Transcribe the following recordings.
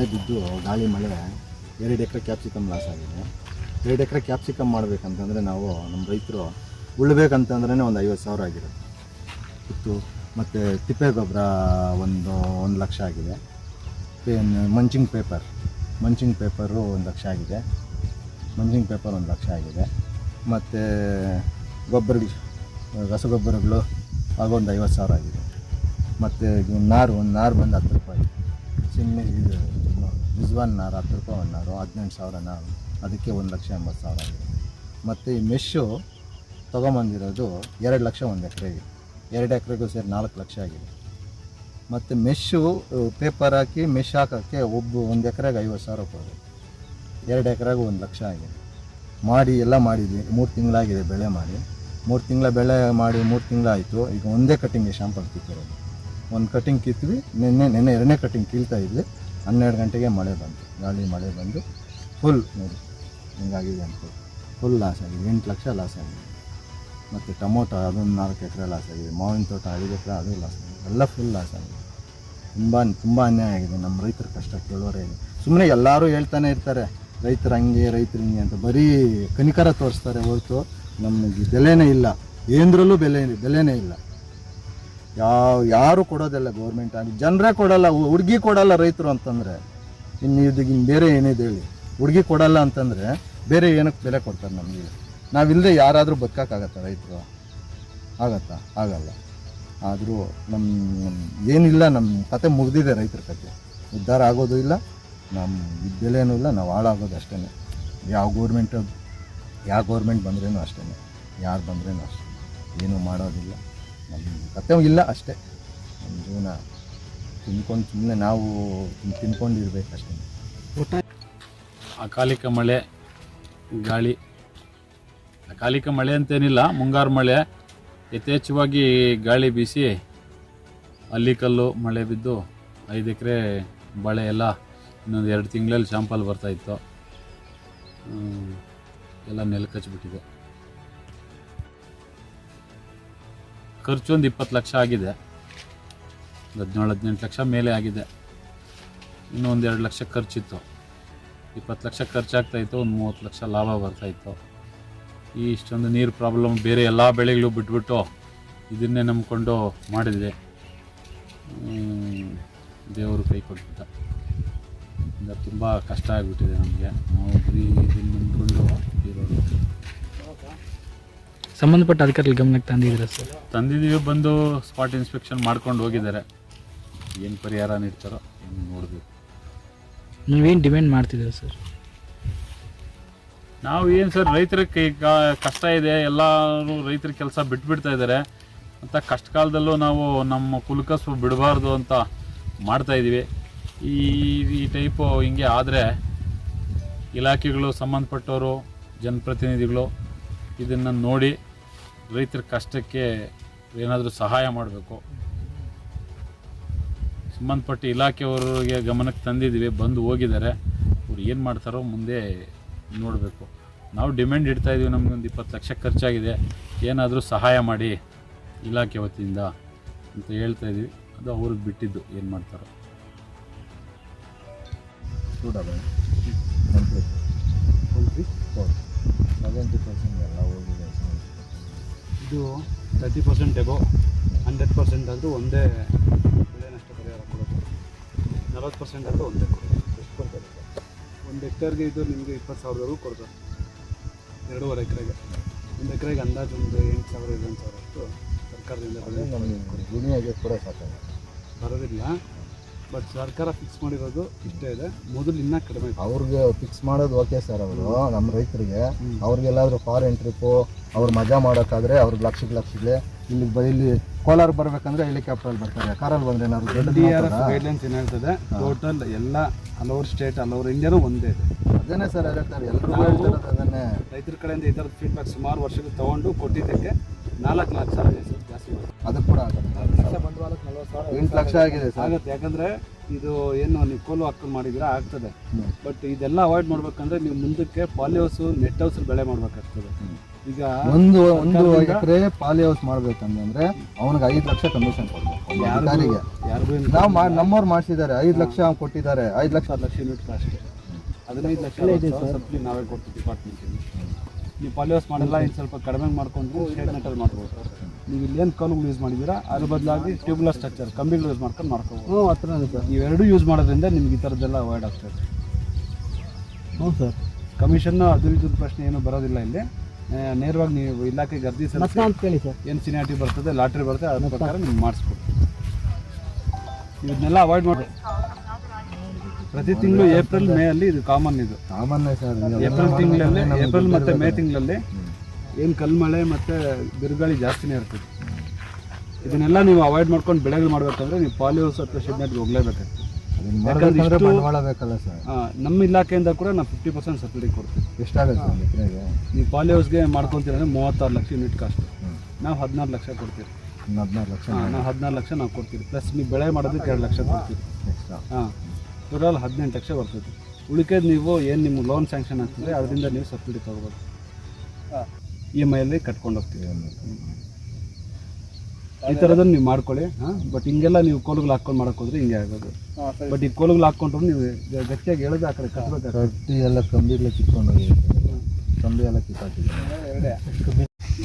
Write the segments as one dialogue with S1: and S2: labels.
S1: ಮಳೆ ಬಿದ್ದು ಗಾಳಿ ಮಳೆ ಎರಡು ಎಕರೆ ಕ್ಯಾಪ್ಸಿಕಮ್ ಲಾಸ್ ಆಗಿದೆ. ಎರಡು ಎಕರೆ ಕ್ಯಾಪ್ಸಿಕಮ್ ಮಾಡಬೇಕಂತಂದರೆ ನಾವು ನಮ್ಮ ರೈತರು ಉಳ್ಬೇಕಂತಂದ್ರೇ ಒಂದು ಐವತ್ತು ಸಾವಿರ ಆಗಿರುತ್ತೆ. ಇತ್ತು. ಮತ್ತು ತಿಪ್ಪೆ ಗೊಬ್ಬರ ಒಂದು ಒಂದು ಲಕ್ಷ ಆಗಿದೆ. ಪೇನ್ ಮಂಚಿಂಗ್ ಪೇಪರ್ ಮಂಚಿಂಗ್ ಪೇಪರು ಒಂದು ಲಕ್ಷ ಆಗಿದೆ. ಮಂಚಿಂಗ್ ಪೇಪರ್ ಒಂದು ಲಕ್ಷ ಆಗಿದೆ. ಮತ್ತು ಗೊಬ್ಬರ ರಸಗೊಬ್ಬರಗಳು ಆಗೊಂದು ಐವತ್ತು ಸಾವಿರ ಆಗಿದೆ. ಮತ್ತು ನಾರು ಒಂದು ನಾರು ಬಂದು ಹತ್ತು ರೂಪಾಯಿ. ಸಿಮ್ಮಿ ಇದು ರಿಜ್ವಾನ್ ನಾರು ಹತ್ತು ರೂಪಾಯಿ ಒಂದು ಹದಿನೆಂಟು ಸಾವಿರ ನಾರು ಅದಕ್ಕೆ ಒಂದು ಲಕ್ಷ ಎಂಬತ್ತು ಸಾವಿರ ಆಗಿದೆ. ಮತ್ತು ಈ ಮೆಶ್ಶು ತೊಗೊಂಬಂದಿರೋದು ಎರಡು ಲಕ್ಷ ಒಂದು ಎಕರೆಗೆ. ಎರಡು ಎಕರೆಗೂ ಸೇರಿ ನಾಲ್ಕು ಲಕ್ಷ ಆಗಿದೆ. ಮತ್ತು ಮೆಶ್ಶು ಪೇಪರ್ ಹಾಕಿ ಮೆಶ್ ಹಾಕೋಕ್ಕೆ ಒಬ್ಬ ಒಂದು ಎಕರೆಗೆ ಐವತ್ತು ಸಾವಿರ ಕೊಡೋದು ಎರಡು ಎಕರೆಗೂ ಒಂದು ಲಕ್ಷ ಆಗಿದೆ. ಮಾಡಿ, ಎಲ್ಲ ಮಾಡಿದ್ವಿ. ಮೂರು ತಿಂಗಳಾಗಿದೆ ಬೆಳೆ ಮಾಡಿ. ಮೂರು ತಿಂಗಳ ಬೆಳೆ ಮಾಡಿ ಮೂರು ತಿಂಗಳಾಯಿತು. ಈಗ ಒಂದೇ ಕಟ್ಟಿಂಗ್ಗೆ ಶಾಂಪಲ್ ಕಿತ್ತಿರೋದು ಒಂದು ಕಟ್ಟಿಂಗ್ ಕಿತ್ವಿ, ನಿನ್ನೆ ನಿನ್ನೆ ಎರಡನೇ ಕಟ್ಟಿಂಗ್ ಕೀಳ್ತಾ ಇದ್ವಿ. ಹನ್ನೆರಡು ಗಂಟೆಗೆ ಮಳೆ ಬಂತು. ಗಾಳಿ ಮಳೆ ಬಂದು ಫುಲ್ ನೋಡಿ, ಹಿಂಗಾಗಿದೆ ಅಂತ. ಫುಲ್ ಲಾಸ್ ಆಗಿದೆ. ಎಂಟು ಲಕ್ಷ ಲಾಸ್ ಆಗಿದೆ. ಮತ್ತು ಟೊಮೊಟೊ ಅದೊಂದು ನಾಲ್ಕು ಎಕರೆ ಲಾಸ್ ಆಗಿದೆ. ಮಾವಿನ ತೋಟ ಐದು ಎಕರೆ ಅದು ಲಾಸ್ ಆಗಿದೆ. ಎಲ್ಲ ಫುಲ್ ಲಾಸ್ ಆಗಿದೆ. ತುಂಬ ತುಂಬ ಅನ್ಯಾಯ ಆಗಿದೆ. ನಮ್ಮ ರೈತರ ಕಷ್ಟ ಕೇಳೋರೇ ಇದೆ ಸುಮ್ಮನೆ ಎಲ್ಲರೂ ಹೇಳ್ತಾನೆ ಇರ್ತಾರೆ, ರೈತರು ಹಂಗೆ, ರೈತರು ಹಿಂಗೆ ಅಂತ. ಬರೀ ಕನಿಕರ ತೋರಿಸ್ತಾರೆ ಹೊರತು ನಮಗೆ ಬೆಲೆನೇ ಇಲ್ಲ. ಏನರಲ್ಲೂ ಬೆಲೆ, ಬೆಲೆನೇ ಇಲ್ಲ. ಯಾವ, ಯಾರು ಕೊಡೋದಿಲ್ಲ ಗೌರ್ಮೆಂಟ್ ಆಗಿ ಜನರೇ ಕೊಡಲ್ಲ ಹುಡುಗಿ ಕೊಡಲ್ಲ ರೈತರು ಅಂತಂದರೆ ಇನ್ನು ಇದಕ್ಕೆ ಬೇರೆ ಏನಿದೆ ಹೇಳಿ. ಹುಡುಗಿ ಕೊಡಲ್ಲ ಅಂತಂದರೆ, ಬೇರೆ ಏನಕ್ಕೆ ಬೆಲೆ ಕೊಡ್ತಾರೆ ನಮಗೆ? ನಾವಿಲ್ಲದೆ ಯಾರಾದರೂ ಬದುಕೋಕ್ಕಾಗತ್ತಾ ರೈತರು? ಆಗತ್ತಾ? ಆಗಲ್ಲ. ಆದರೂ ನಮ್ಮ ಏನಿಲ್ಲ ನಮ್ಮ ಕತೆ ಮುಗಿದಿದೆ ರೈತರ ಕತೆ. ಉದ್ಧಾರ ಆಗೋದು ಇಲ್ಲ ನಮ್ಮ ಬೆಲೆನೂ ಇಲ್ಲ, ನಾವು ಹಾಳಾಗೋದು ಅಷ್ಟೇ ಯಾವ ಗೌರ್ಮೆಂಟ್ ಯಾವ ಗೌರ್ಮೆಂಟ್ ಬಂದ್ರೇನು ಅಷ್ಟೇ ಯಾರು ಬಂದ್ರೇನು ಅಷ್ಟೇ. ಏನೂ ಮಾಡೋದಿಲ್ಲ. ನಮ್ಮ ಇಲ್ಲ ಅಷ್ಟೇ. ನಮ್ಮ ಜೀವನ ತಿನ್ಕೊಂಡು ಸುಮ್ಮನೆ ನಾವು ತಿನ್ಕೊಂಡಿರ್ಬೇಕಷ್ಟೆ.
S2: ಅಕಾಲಿಕ ಮಳೆ, ಗಾಳಿ. ಅಕಾಲಿಕ ಮಳೆ ಅಂತೇನಿಲ್ಲ, ಮುಂಗಾರು ಮಳೆ. ಯಥೇಚ್ಛವಾಗಿ ಗಾಳಿ ಬೀಸಿ ಅಲ್ಲಿಕಲ್ಲು ಮಳೆ ಬಿದ್ದು ಐದು ಎಕರೆ ಬಳೆ ಎಲ್ಲ ಇನ್ನೊಂದು ಎರಡು ತಿಂಗಳಲ್ಲಿ ಶಾಂಪಲ್ ಬರ್ತಾಯಿತ್ತು ಎಲ್ಲ ನೆಲ ಖರ್ಚು ಒಂದು ಇಪ್ಪತ್ತು ಲಕ್ಷ ಆಗಿದೆ. ಹದಿನೇಳು, ಹದಿನೆಂಟು ಲಕ್ಷ ಮೇಲೆ ಆಗಿದೆ. ಇನ್ನೂ ಒಂದು ಎರಡು ಲಕ್ಷ ಖರ್ಚಿತ್ತು. ಇಪ್ಪತ್ತು ಲಕ್ಷ ಖರ್ಚಾಗ್ತಾಯಿತ್ತು ಒಂದು ಮೂವತ್ತು ಲಕ್ಷ ಲಾಭ ಬರ್ತಾಯಿತ್ತು ಈ ಇಷ್ಟೊಂದು ನೀರು ಪ್ರಾಬ್ಲಮ್ ಬೇರೆ ಎಲ್ಲ ಬೆಳೆಗಳು ಬಿಟ್ಬಿಟ್ಟು ಇದನ್ನೇ ನಂಬಿಕೊಂಡು ಮಾಡಿದ್ವಿ. ದೇವರು ಕೈ ಕೊಟ್ಬಿಟ್ಟ. ತುಂಬ ಕಷ್ಟ ಆಗಿಬಿಟ್ಟಿದೆ ನಮಗೆ. ನಾವು ಬರೀ ಇದನ್ನು ನಂಬಿಕೊಂಡು ಇರೋದು.
S3: ಸಂಬಂಧಪಟ್ಟ ಅಧಿಕಾರಿಗಳು ಗಮನಕ್ಕೆ ತಂದಿದ್ದೀರಾ ಸರ್?
S2: ತಂದಿದ್ದೀವಿ ಬಂದು ಸ್ಪಾಟ್ ಇನ್ಸ್ಪೆಕ್ಷನ್ ಮಾಡ್ಕೊಂಡು ಹೋಗಿದ್ದಾರೆ. ಏನು ಪರಿಹಾರ ನೀಡ್ತಾರೋ ಏನು ನೋಡಬೇಕು.
S3: ನೀವೇನು ಡಿಮ್ಯಾಂಡ್ ಮಾಡ್ತಿದ್ದೀರಾ ಸರ್?
S2: ನಾವು ಏನು ಸರ್ ರೈತರ ಕೈ ಕಷ್ಟ ಇದೆ ಎಲ್ಲರೂ ರೈತರ ಕೆಲಸ ಬಿಟ್ಬಿಡ್ತಾ ಇದ್ದಾರೆ. ಅಂತ ಕಷ್ಟ ಕಾಲದಲ್ಲೂ ನಾವು ನಮ್ಮ ಕುಲಕಸು ಬಿಡಬಾರ್ದು ಅಂತ ಮಾಡ್ತಾ ಇದ್ದೀವಿ ಈ ಈ ಟೈಪು ಹಿಂಗೆ ಆದರೆ ಇಲಾಖೆಗಳು ಸಂಬಂಧಪಟ್ಟವರು ಜನಪ್ರತಿನಿಧಿಗಳು ಇದನ್ನು ನೋಡಿ ರೈತರ ಕಷ್ಟಕ್ಕೆ ಏನಾದರೂ ಸಹಾಯ ಮಾಡಬೇಕು. ಸಂಬಂಧಪಟ್ಟ ಇಲಾಖೆಯವರಿಗೆ ಗಮನಕ್ಕೆ ತಂದಿದ್ದೀವಿ, ಬಂದು ಹೋಗಿದ್ದಾರೆ. ಅವ್ರು ಏನು ಮಾಡ್ತಾರೋ ಮುಂದೆ ನೋಡಬೇಕು. ನಾವು ಡಿಮ್ಯಾಂಡ್ ಇಡ್ತಾ ಇದೀವಿ ಒಂದು ಇಪ್ಪತ್ತು ಲಕ್ಷ ಖರ್ಚಾಗಿದೆ. ಏನಾದರೂ ಸಹಾಯ ಮಾಡಿ ಇಲಾಖೆ ವತಿಯಿಂದ ಅಂತ ಹೇಳ್ತಾ ಇದ್ದೀವಿ. ಅದು ಅವ್ರಿಗೆ ಬಿಟ್ಟಿದ್ದು, ಏನು ಮಾಡ್ತಾರೋ.
S1: ಸ್ಟೂಡಬಲ್ ಕಂಪ್ಲೀಟ್ ಕಂಪ್ಲೀಟ್ ಸೆವೆಂಟಿ ಪರ್ಸೆಂಟ್ ಎಲ್ಲ ಹೋಗಿದೆ
S4: ಇದು thirty percent above hundred percent ಆದರೂ ಒಂದೇ ಬೆಳೆ ನಷ್ಟ ಪರಿಹಾರ ಕೊಡೋದು ನಲವತ್ತು ಪರ್ಸೆಂಟ್ ಆದರೂ ಒಂದೇ ಕೊಡೋದು ಎಷ್ಟು ಕೊಡ್ತಾರೆ ಒಂದು ಹೆಕ್ಟೇರ್ಗೆ ಇದು ನಿಮಗೆ ಇಪ್ಪತ್ತು ಸಾವಿರದವರೆಗೂ ಕೊಡ್ತಾರೆ. ಎರಡೂವರೆ ಎಕರೆಗೆ. ಒಂದು ಎಕರೆಗೆ ಅಂದಾಜು ಒಂದು ಎಂಟು ಸಾವಿರ ಏಳು ಸಾವಿರ ಅಷ್ಟು ಸರ್ಕಾರದಿಂದ ಬೆಳೆ
S1: ನಮಗೆ ದುನಿಯಾಗೆ ಕೂಡ ಸಾಕಾಗ
S4: ಬರೋದಿಲ್ಲ. ಬಟ್ ಸರ್ಕಾರ ಫಿಕ್ಸ್ ಮಾಡಿರೋದು ಇಷ್ಟೇ ಇದೆ. ಮೊದಲು ಇನ್ನೂ ಕಡಿಮೆ
S1: ಅವ್ರಿಗೆ ಫಿಕ್ಸ್ ಮಾಡೋದು ಓಕೆ ಸರ್ ಅವರು ನಮ್ಮ ರೈತರಿಗೆ. ಅವ್ರಿಗೆಲ್ಲಾದ್ರೂ ಫಾರಿನ್ ಟ್ರಿಪ್ಪು ಅವ್ರು ಮಜಾ ಮಾಡೋಕ್ಕಾದ್ರೆ ಅವ್ರಿಗೆ ಲಕ್ಷಕ್ಕೆ ಲಕ್ಷಕ್ಕೆ ಇಲ್ಲಿ ಬ ಇಲ್ಲಿ ಕೋಲಾರ ಬರ್ಬೇಕಂದ್ರೆ ಹೆಲಿಕಾಪ್ಟರ್ ಬರ್ತಾರೆ. ಕಾರಲ್ಲಿ ಬಂದ್ರೆ ಏನಾದ್ರು
S4: ಡಿ ಆರ್ ಎಫ್ ಗೈಡ್ಲೈನ್ಸ್ ಏನು ಹೇಳ್ತದೆ? ಟೋಟಲ್ ಎಲ್ಲ ಹಲವಾರು ಸ್ಟೇಟ್ ಹಲವಾರು ಇಂಡಿಯಾನು ಒಂದೇ ಇದೆ.
S1: ಅದೇನೇ ಸರ್ ಹೇಳ್ತಾರೆ ಎಲ್ಲರೂ ಹೇಳ್ತಾರೆ ಅದನ್ನೇ.
S4: ರೈತರ ಕಡೆಯಿಂದ ಈ ಥರದ ಫೀಡ್ಬ್ಯಾಕ್ ಸುಮಾರು ವರ್ಷಗಳು ತಗೊಂಡು ಕೊಟ್ಟಿದ್ದಕ್ಕೆ ನಾಲ್ಕು ಲಕ್ಷ ಆಗಿದೆ ಸರ್ ಜಾಸ್ತಿ.
S1: ಅದಕ್ಕೆ ಕೂಡ ಆಗುತ್ತೆ
S4: ಲಕ್ಷ ಬಂಡವಾಳಕ್ಕೆ ನಲ್ವತ್ತು ಸಾವಿರ
S1: ಎಂಟು ಲಕ್ಷ ಆಗಿದೆ ಸರ್.
S4: ಆಗುತ್ತೆ ಯಾಕಂದ್ರೆ ಇದು ಏನು ನೀವು ಕೋಲು ಹಾಕೊಂಡು ಮಾಡಿದ್ರೆ ಆಗ್ತದೆ. ಬಟ್ ಇದೆಲ್ಲ ಅವಾಯ್ಡ್ ಮಾಡ್ಬೇಕಂದ್ರೆ ನೀವು ಮುಂದಕ್ಕೆ ಪಾಲಿ ಹೌಸು ನೆಟ್ ಹೌಸ್ ಬೆಳೆ ಮಾಡ್ಬೇಕಾಗ್ತದೆ. ಈಗ
S1: ಒಂದು ಒಂದು ಎಕರೆ ಪಾಲಿ ಹೌಸ್ ಮಾಡ್ಬೇಕಂತಂದ್ರೆ ಅವನಿಗೆ ಐದು ಲಕ್ಷ ಕಮಿಷನ್ ಕೊಡ್ಬೇಕು
S4: ಯಾರಿಗೆ
S1: ನಾವು ನಮ್ಮವ್ರು ಮಾಡಿಸಿದ್ದಾರೆ ಐದು ಲಕ್ಷ ಅವ್ನು ಕೊಟ್ಟಿದ್ದಾರೆ ಐದು ಲಕ್ಷ
S4: ಹತ್ತು ಲಕ್ಷ ಯೂನಿಟ್ ಕಾಸ್ಟ್ ಹದಿನೈದು ಲಕ್ಷ ನಾವೇ ಕೊಡ್ತೀವಿ ಡಿಪಾರ್ಟ್ಮೆಂಟಿಂದ ನೀವು ಪಾಲಿಯೋಸ್ ಮಾಡಲ್ಲ ಇನ್ನು ಸ್ವಲ್ಪ ಕಡಿಮೆ ಮಾಡ್ಕೊಂಡು ಶೇಡ್ ನೆಟ್ಟಲ್ಲಿ ಮಾಡ್ಬೋದು. ನೀವು ಇಲ್ಲೇನು ಕಲ್ಲುಗಳು ಯೂಸ್ ಮಾಡಿದ್ದೀರಾ ಅದ್ರ ಬದಲಾಗಿ ಟ್ಯೂಬ್ಲೆಸ್ ಸ್ಟ್ರಕ್ಚರ್ ಕಂಬಿಗಳು ಯೂಸ್ ಮಾಡ್ಕೊಂಡು ಮಾಡ್ಕೋಬೋದು.
S3: ಹ್ಞೂ ಹತ್ರ ಸರ್.
S4: ಇವೆರಡೂ ಯೂಸ್ ಮಾಡೋದ್ರಿಂದ ನಿಮ್ಗೆ ಈ ಥರದ್ದೆಲ್ಲ ಅವಾಯ್ಡ್ ಆಗ್ತದೆ.
S3: ಹ್ಞೂ ಸರ್.
S4: ಕಮಿಷನ್ನು ಅದು ಇದ್ರ ಪ್ರಶ್ನೆ ಏನೂ ಬರೋದಿಲ್ಲ ಇಲ್ಲಿ. ನೇರವಾಗಿ ನೀವು ಇಲಾಖೆಗೆ ಅರ್ಜಿ ಸಲ್ಲಿಸಿ
S3: ಅಂತ ಕೇಳಿ ಸರ್.
S4: ಏನು ಸಿನಿಯಾಟಿ ಬರ್ತದೆ ಲಾಟ್ರಿ ಬರ್ತದೆ ಅದ್ರ ಪ್ರಕಾರ ನೀವು ಮಾಡಿಸ್ಬೋದು ಇದನ್ನೆಲ್ಲ ಅವಾಯ್ಡ್ ಮಾಡಿ ಪ್ರತಿ ತಿಂಗಳು ಏಪ್ರಿಲ್ ಮೇ ಅಲ್ಲಿ ಇದು ಕಾಮನ್ ಇದು.
S1: ಸಾಮಾನ್ಯ ಸರ್
S4: ಏಪ್ರಿಲ್ ತಿಂಗಳಲ್ಲಿ ಏಪ್ರಿಲ್ ಮತ್ತೆ ಮೇ ತಿಂಗಳಲ್ಲಿ ಏನು ಕಲ್ಮಳೆ ಮತ್ತೆ ಬಿರುಗಾಳಿ ಜಾಸ್ತಿನೇ ಇರ್ತದೆ. ಇದನ್ನೆಲ್ಲ ನೀವು ಅವಾಯ್ಡ್ ಮಾಡ್ಕೊಂಡು ಬೆಳೆಗಳು ಮಾಡ್ಬೇಕಂದ್ರೆ ನೀವು ಪಾಲಿಹೌಸ್ ಅಥವಾ ಶೆಡ್ ನೆಟ್ಗೆ ಹೋಗ್ಲೇಬೇಕಾಗ್ತದೆ ಇಷ್ಟು-
S1: ಸರ್.
S4: ಆ, ನಮ್ಮ ಇಲಾಖೆಯಿಂದ ಕೂಡ ನಾವು ಫಿಫ್ಟಿ ಪರ್ಸೆಂಟ್ ಸಬ್ಸಿಡಿ ಕೊಡ್ತೀವಿ.
S1: ಎಷ್ಟಾಗುತ್ತೆ ಒಂದು ಎಕರೆಗೆ
S4: ನೀವು ಪಾಲಿಹೌಸ್ಗೆ ಮಾಡ್ಕೊತೀರ ಅಂದರೆ ಮೂವತ್ತಾರು ಲಕ್ಷ ಯೂನಿಟ್ ಕಾಸ್ಟ್ ನಾವು ಹದಿನಾರು ಲಕ್ಷ ಕೊಡ್ತೀವಿ.
S1: ಒಂದು ಹದಿನಾರು ಲಕ್ಷ
S4: ನಾವು ಹದಿನಾರು ಲಕ್ಷ ನಾವು ಕೊಡ್ತೀವಿ. ಪ್ಲಸ್ ನೀವು ಬೆಳೆ ಮಾಡೋದಕ್ಕೆ ಎರಡು ಲಕ್ಷ ಕೊಡ್ತೀವಿ.
S1: ಎಕ್ಸ್ಟ್ರಾ
S4: ಹಾಂ ಟೋಟಲ್ ಹದಿನೆಂಟು ಲಕ್ಷ ಬರ್ತೈತಿ. ಉಳಿಕೆದು ನೀವು ಏನು ನಿಮ್ಮ ಲೋನ್ ಸ್ಯಾಂಕ್ಷನ್ ಆಗ್ತದೆ ಅದರಿಂದ ನೀವು ಸಬ್ಸಿಡಿ ತೊಗೋಬೋದು. ಇ ಎಂ ಐಯಲ್ಲಿ ಕಟ್ಕೊಂಡು ಹೋಗ್ತೀವಿ. ಈ ಥರದನ್ನು ನೀವು ಮಾಡ್ಕೊಳ್ಳಿ ಹಾಂ. ಬಟ್ ಹಿಂಗೆಲ್ಲ ನೀವು ಕೋಲುಗಳು ಹಾಕ್ಕೊಂಡು ಮಾಡೋಕೆ ಹೋದ್ರೆ ಹಿಂಗೆ ಆಗೋದು. ಬಟ್ ಈ ಕೋಲುಗಳು ಹಾಕ್ಕೊಂಡ್ರು ನೀವು ಗಟ್ಟಿಯಾಗಿ ಎಳೆದು ಆ ಕಡೆ ಕಟ್ಟಬೇಕಾಗ್ತದೆ
S1: ಕಟ್ಟಿ ಎಲ್ಲ ಕಂಬಿ ಎಲ್ಲ ಕಿತ್ಕೊಂಡು ಹೋಗಿ ಕಂಬಿ. ಎಲ್ಲ ಕಿತ್ತಾಕಿದ್ದಾರೆ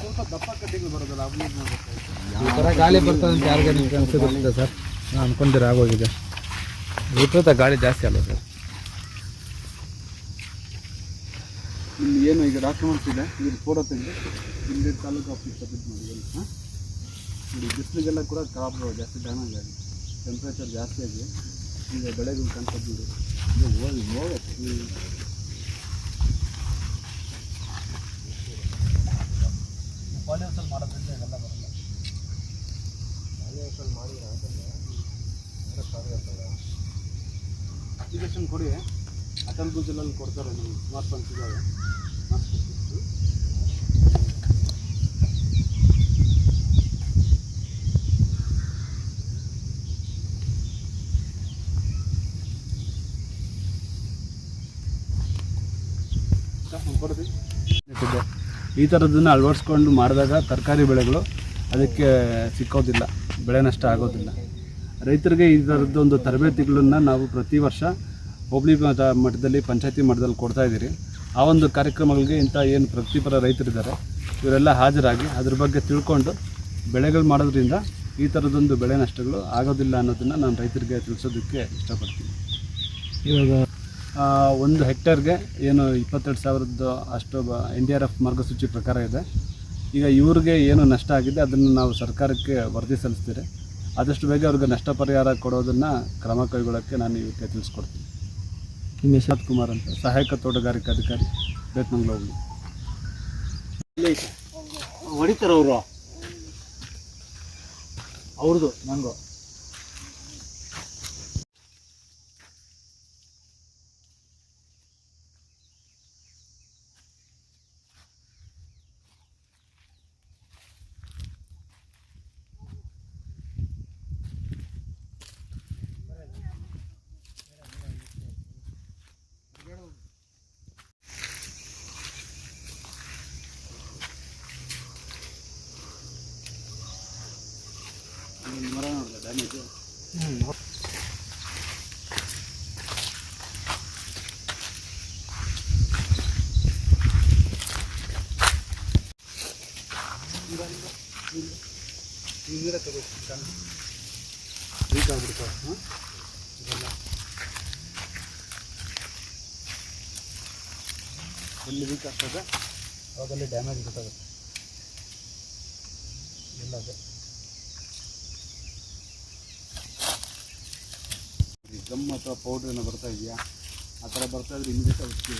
S4: ಸ್ವಲ್ಪ ದಪ್ಪ ಕಟ್ಟಿಗಳು ಬರೋದಲ್ಲ
S3: ಈ ಥರ ಗಾಳಿ ಬರ್ತದೆ ಅಂತ ಯಾರಿಗೆ ನಿಮ್ಗೆ ಅನ್ಸೋದಿಲ್ಲ ಸರ್? ನಾನು ಅನ್ಕೊಂಡಿರ ಆಗೋಗಿದೆ ವಿಪರೀತ ಗಾಳಿ ಜಾಸ್ತಿ ಅಲ್ಲ ಸರ್.
S4: ಇಲ್ಲಿ ಏನು ಈಗ ಡಾಕ್ಯುಮೆಂಟ್ಸ್ ಇದೆ ಇದು ಫೋಟೋ ತೆಗೆದು ಇಲ್ಲಿ ತಾಲೂಕು ಆಫೀಸ್ ಸಬ್ಮಿಟ್ ಮಾಡಿ ಹಾಂ? ಇಲ್ಲಿ ಬಿಸಿಲಿಗೆಲ್ಲ ಕೂಡ ಕ್ರಾಪ್ ಜಾಸ್ತಿ ಡ್ಯಾಮೇಜ್ ಆಗಿದೆ. ಟೆಂಪ್ರೇಚರ್ ಜಾಸ್ತಿ ಆಗಿದೆ. ಈಗ ಬೆಳೆಗಳು ಕಾಣಿಸೋದು ನೋಡಿ. ಇದು ಹೋಗಿ ಹೋಗುತ್ತೆ ಪಾಲಿಹೌಸಲ್ಲಿ ಮಾಡೋದ್ರಿಂದ ಇವೆಲ್ಲ ಬರಲ್ಲ. ಅಪ್ಲಿಕೇಶನ್ ಕೊಡಿ. ಅಟಲ್ ಭೂಜಲಲ್ಲಿ ಕೊಡ್ತಾರೆ ನೀವು. ಸ್ಮಾರ್ಟ್ ಇದ್ದಾವೆ ಮಾಡಿಸ್ಕೊಡ್ತೀವಿ. ಈ ಥರದನ್ನು ಅಳವಡಿಸ್ಕೊಂಡು ಮಾಡಿದಾಗ ತರಕಾರಿ ಬೆಳೆಗಳು ಅದಕ್ಕೆ ಸಿಕ್ಕೋದಿಲ್ಲ. ಬೆಳೆ ನಷ್ಟ ಆಗೋದಿಲ್ಲ. ರೈತರಿಗೆ ಈ ಥರದ್ದು ಒಂದು ತರಬೇತಿಗಳನ್ನು ನಾವು ಪ್ರತಿ ವರ್ಷ ಹೋಬಳಿ ಮಟ್ಟ- ಮಟ್ಟದಲ್ಲಿ ಪಂಚಾಯತಿ ಮಟ್ಟದಲ್ಲಿ ಕೊಡ್ತಾ ಇದ್ದೀರಿ. ಆ ಒಂದು ಕಾರ್ಯಕ್ರಮಗಳಿಗೆ ಇಂಥ ಏನು ಪ್ರಗತಿಪರ ರೈತರಿದ್ದಾರೆ ಇವರೆಲ್ಲ ಹಾಜರಾಗಿ ಅದ್ರ ಬಗ್ಗೆ ತಿಳ್ಕೊಂಡು ಬೆಳೆಗಳು ಮಾಡೋದ್ರಿಂದ ಈ ಥರದೊಂದು ಬೆಳೆ ನಷ್ಟಗಳು ಆಗೋದಿಲ್ಲ ಅನ್ನೋದನ್ನು ನಾನು ರೈತರಿಗೆ ತಿಳಿಸೋದಕ್ಕೆ ಇಷ್ಟಪಡ್ತೀನಿ.
S3: ಇವಾಗ
S4: ಒಂದು ಹೆಕ್ಟರ್ಗೆ ಏನು ಇಪ್ಪತ್ತೆರಡು ಸಾವಿರದ್ದು ಅಷ್ಟು ಎನ್ ಡಿ ಆರ್ ಎಫ್ ಮಾರ್ಗಸೂಚಿ ಪ್ರಕಾರ ಇದೆ. ಈಗ ಇವ್ರಿಗೆ ಏನು ನಷ್ಟ ಆಗಿದೆ ಅದನ್ನು ನಾವು ಸರ್ಕಾರಕ್ಕೆ ವರದಿ ಸಲ್ಲಿಸ್ತೀರಿ. ಆದಷ್ಟು ಬೇಗ ಅವ್ರಿಗೆ ನಷ್ಟ ಪರಿಹಾರ ಕೊಡೋದನ್ನು ಕ್ರಮ ಕೈಗೊಳ್ಳೋಕ್ಕೆ ನಾನು ಇವಕ್ಕೆ ತಿಳಿಸ್ಕೊಡ್ತೀನಿ.
S3: ನಿಮ್ಮ
S4: ಕುಮಾರ್ ಅಂತ. ಸಹಾಯಕ ತೋಟಗಾರಿಕಾ ಅಧಿಕಾರಿ ಬೇತ್ಮಂಗ್ಲ ಹೋಗ್ಲಿ
S3: ಹೊಡಿತಾರ ಅವರು? ಅವ್ರದ್ದು ನಂಗು
S4: ಮರ ನೋಡಿದೆ ಡ್ಯಾಮೇಜು ವೀಕ್ ಆಗ್ಬಿಡ್ತಾವೆ ಹಾಂ? ಇದೆಲ್ಲ. ಎಲ್ಲಿ ವೀಕ್ ಆಗ್ತದೆ? ಅವಾಗಲ್ಲಿ ಡ್ಯಾಮೇಜ್ ಗೊತ್ತಾಗುತ್ತೆ. ಎಲ್ಲ ಅದೇ. ಗಮ್ ಅಥವಾ ಪೌಡ್ರ್ ಏನೋ ಬರ್ತಾ ಇದೆಯಾ? ಆ ಥರ ಬರ್ತಾ ಇದ್ರೆ ಇಮಿಡಿಯೇಟ್ ಅದಕ್ಕೆ